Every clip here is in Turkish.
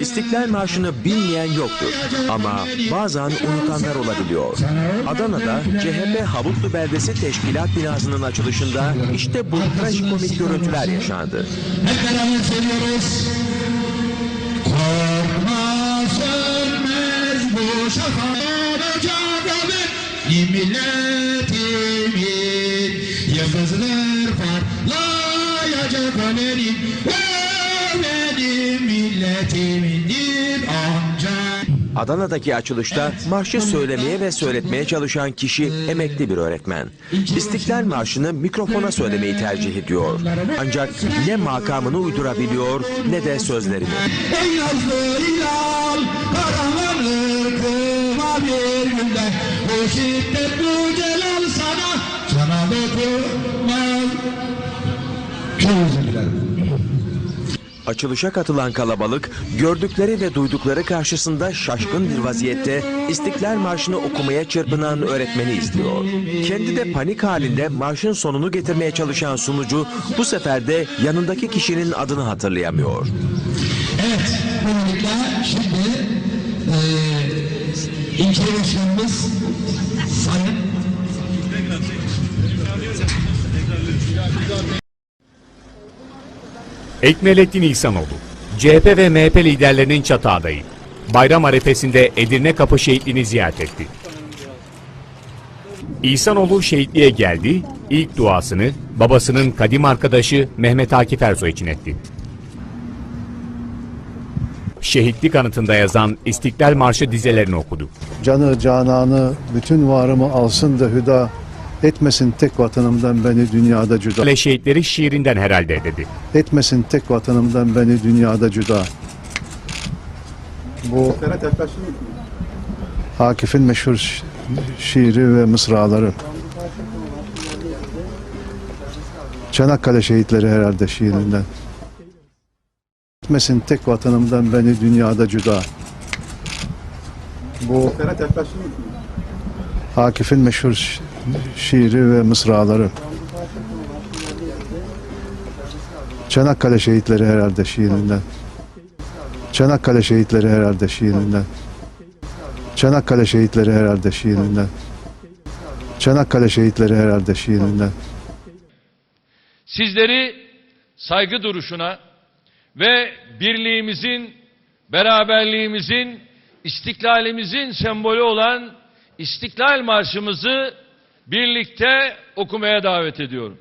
İstiklal Marşı'nı bilmeyen yoktur ama bazen unutanlar olabiliyor. Adana'da CHP Havutlu Beldesi Teşkilat Binası'nın açılışında işte bu trajikomik görüntüler yaşandı. Hep beraber söylüyoruz. Korkma sönmez bu şafak ocağımın milletimin Yıldızlar parlayacak milletimindir ancak Adana'daki açılışta marşı söylemeye ve söyletmeye çalışan kişi emekli bir öğretmen. İstiklal Marşı'nı mikrofona söylemeyi tercih ediyor. Ancak ne makamını uydurabiliyor ne de sözlerini. Ey nazlı hilal karanlık kıma bir günde Bu şiddet bu celal sana Sana dokunmaz Çok özür dilerim. Açılışa katılan kalabalık gördükleri ve duydukları karşısında şaşkın bir vaziyette İstiklal Marşı'nı okumaya çırpınan öğretmeni izliyor. Kendi de panik halinde marşın sonunu getirmeye çalışan sunucu bu sefer de yanındaki kişinin adını hatırlayamıyor. Evet böylelikle şimdi ilçe başkanımız Sayın Ekmelettin İhsanoğlu, CHP ve MHP liderlerinin çatı adayı. Bayram arefesinde Edirne Kapı şehitliğini ziyaret etti. İhsanoğlu şehitliğe geldi, ilk duasını babasının kadim arkadaşı Mehmet Akif Ersoy için etti. Şehitlik anıtında yazan İstiklal Marşı dizelerini okudu. Canı cananı bütün varımı alsın da hüda etmesin tek vatanımdan beni dünyada cüda. Kale şehitleri şiirinden herhalde dedi. Etmesin tek vatanımdan beni dünyada cüda. Bu Akif'in meşhur şi- şiiri ve mısraları. Çanakkale şehitleri herhalde şiirinden. Etmesin tek vatanımdan beni dünyada cüda. Bu Akif'in meşhur şi- şiiri ve mısraları. Çanakkale şehitleri herhalde şiirinden. Çanakkale şehitleri herhalde şiirinden. Çanakkale şehitleri herhalde şiirinden. Çanakkale şehitleri herhalde şiirinden. sizleri saygı duruşuna ve birliğimizin, beraberliğimizin, istiklalimizin sembolü olan İstiklal Marşımızı birlikte okumaya davet ediyorum.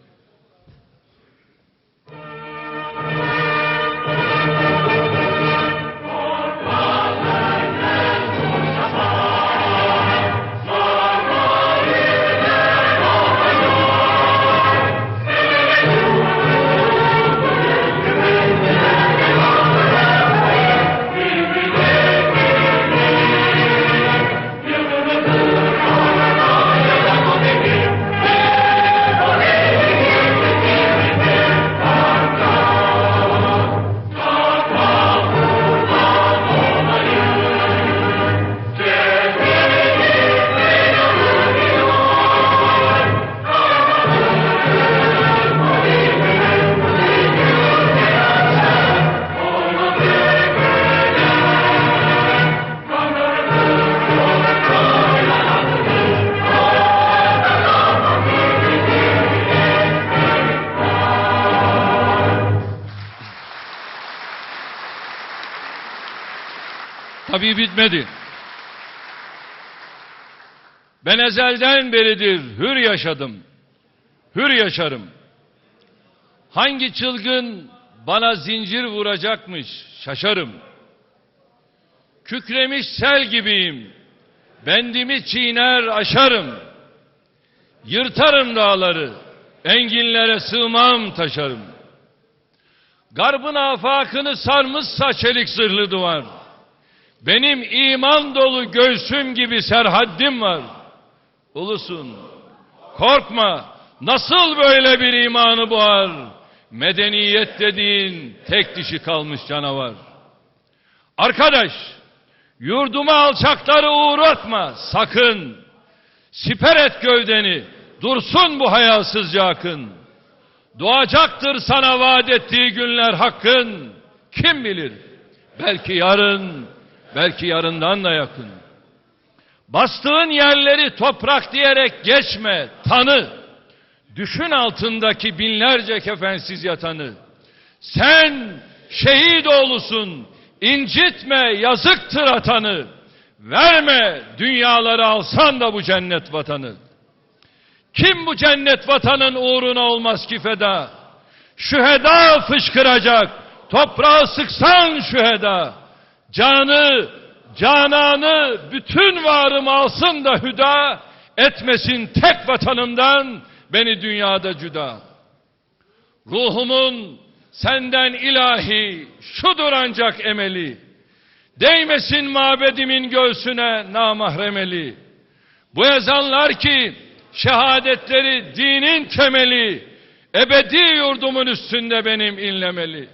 Tabii bitmedi. Ben ezelden beridir hür yaşadım. Hür yaşarım. Hangi çılgın bana zincir vuracakmış şaşarım. Kükremiş sel gibiyim. Bendimi çiğner aşarım. Yırtarım dağları. Enginlere sığmam taşarım. Garbın afakını sarmışsa çelik zırhlı duvar. Benim iman dolu göğsüm gibi serhaddim var. Ulusun, korkma, nasıl böyle bir imanı boğar? Medeniyet dediğin tek dişi kalmış canavar. Arkadaş, yurduma alçakları uğratma sakın. Siper et gövdeni, dursun bu hayasızca akın. Doğacaktır sana vaat ettiği günler hakkın. Kim bilir? belki yarın, belki yarından da yakın. Bastığın yerleri toprak diyerek geçme, tanı. Düşün altındaki binlerce kefensiz yatanı. Sen şehit oğlusun, incitme yazıktır atanı. Verme dünyaları alsan da bu cennet vatanı. Kim bu cennet vatanın uğruna olmaz ki feda? Şüheda fışkıracak, toprağı sıksan şüheda. Canı, cananı, bütün varım alsın da hüda, etmesin tek vatanımdan beni dünyada cüda. Ruhumun senden ilahi, şudur ancak emeli. Değmesin mabedimin göğsüne namahremeli. Bu ezanlar ki şehadetleri dinin temeli, ebedi yurdumun üstünde benim inlemeli.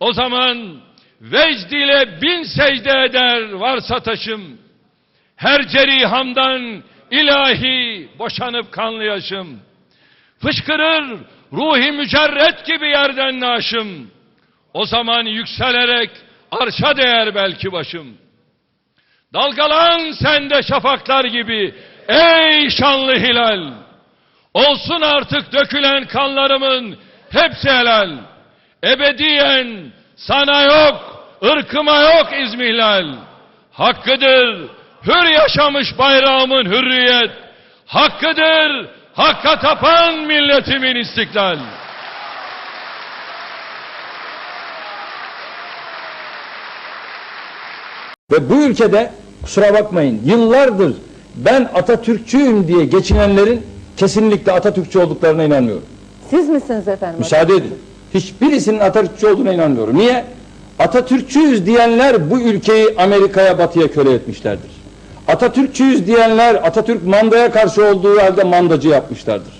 O zaman vecd ile bin secde eder varsa taşım. Her cerihamdan ilahi boşanıp kanlı yaşım. Fışkırır ruhi mücerret gibi yerden naşım. O zaman yükselerek arşa değer belki başım. Dalgalan sende şafaklar gibi ey şanlı hilal. Olsun artık dökülen kanlarımın hepsi helal. Ebediyen sana yok, ırkıma yok izmihlal. Hakkıdır hür yaşamış bayrağımın hürriyet. Hakkıdır hakka tapan milletimin istiklal. Ve bu ülkede kusura bakmayın yıllardır ben Atatürkçüyüm diye geçinenlerin kesinlikle Atatürkçü olduklarına inanmıyorum. Siz misiniz efendim? Müsaade edin. Hiçbirisinin Atatürkçü olduğuna inanmıyorum. Niye? Atatürkçüyüz diyenler bu ülkeyi Amerika'ya batıya köle etmişlerdir. Atatürkçüyüz diyenler Atatürk mandaya karşı olduğu halde mandacı yapmışlardır.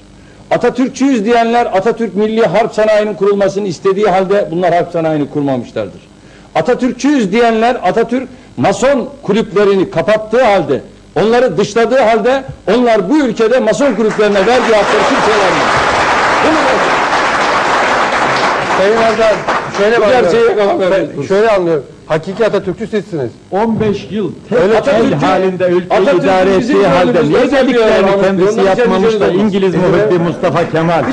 Atatürkçüyüz diyenler Atatürk milli harp sanayinin kurulmasını istediği halde bunlar harp sanayini kurmamışlardır. Atatürkçüyüz diyenler Atatürk mason kulüplerini kapattığı halde onları dışladığı halde onlar bu ülkede mason kulüplerine verdiği hakları kimseye vermiyor. Sayın Erdal şöyle bakıyorum. şöyle anlıyorum. Hakiki Atatürkçü sizsiniz. 15 yıl tek Öyle el halinde ülkeyi Atatürk'ün idare ettiği halde niye dediklerini kendisi yapmamış da İngiliz muhibbi Mustafa Kemal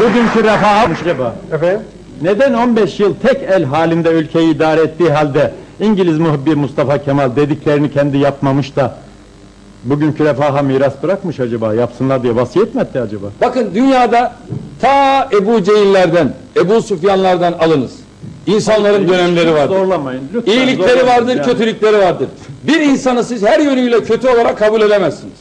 bugünkü refaha acaba? Efendim? Neden 15 yıl tek el halinde ülkeyi idare ettiği halde İngiliz muhibbi Mustafa Kemal dediklerini kendi yapmamış da bugünkü refaha miras bırakmış acaba? Yapsınlar diye vasiyet mi etti acaba? Bakın dünyada ta Ebu Cehillerden, Ebu Süfyanlardan alınız. İnsanların dönemleri vardır. Zorlamayın. Lütfen İyilikleri zorlamayın vardır, yani. kötülükleri vardır. Bir insanı siz her yönüyle kötü olarak kabul edemezsiniz.